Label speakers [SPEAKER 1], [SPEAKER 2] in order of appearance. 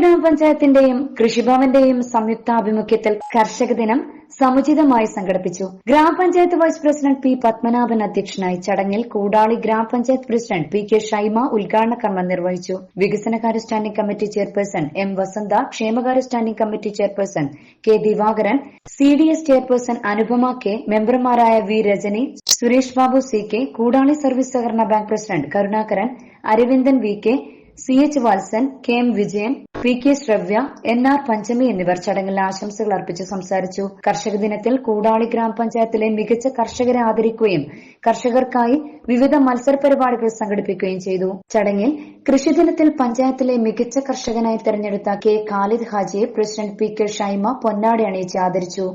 [SPEAKER 1] ഗ്രാമപഞ്ചായത്തിന്റെയും കൃഷിഭവന്റെയും സംയുക്താഭിമുഖ്യത്തിൽ കർഷക ദിനം സമുചിതമായി സംഘടിപ്പിച്ചു. ഗ്രാമപഞ്ചായത്ത് വൈസ് പ്രസിഡന്റ് പി പത്മനാഭൻ അധ്യക്ഷനായി ചടങ്ങിൽ കൂടാളി ഗ്രാമപഞ്ചായത്ത് പ്രസിഡന്റ് പി കെ ഷൈമ ഉദ്ഘാടന കർമ്മം നിർവഹിച്ചു. വികസനകാര്യ standing committee chairperson M Vasantha ക്ഷേമകാര്യ standing committee chairperson K Divakaran C D S chairperson Anupama K മെമ്പർമാരായ V Rajani Suresh Babu C K Koodali service സഹകരണ bank president Karunakaran Aravindan V K C H Valsan K M Vijayan P K Shravya N R Panchami എന്നിവർ ചടങ്ങിൽ ആശംസകൾ അർപ്പിച്ച് സംസാരിച്ചു. കർഷക ദിനത്തിൽ കൂടാളി ഗ്രാമപഞ്ചായത്തിലെ മികച്ച കർഷകരെ ആദരിക്കുകയും കർഷകർക്കായി വിവിധ മത്സര പരിപാടികൾ സംഘടിപ്പിക്കുകയും ചെയ്തു. ചടങ്ങിൽ കൃഷിദിനത്തിൽ പഞ്ചായത്തിലെ മികച്ച കർഷകനായി തെരഞ്ഞെടുത്ത കെ. ഖാലിദ് ഹാജിയെ പ്രസിഡന്റ് പി. കെ. ഷൈമ പൊന്നാടി അണിയിച്ച് ആദരിച്ചു.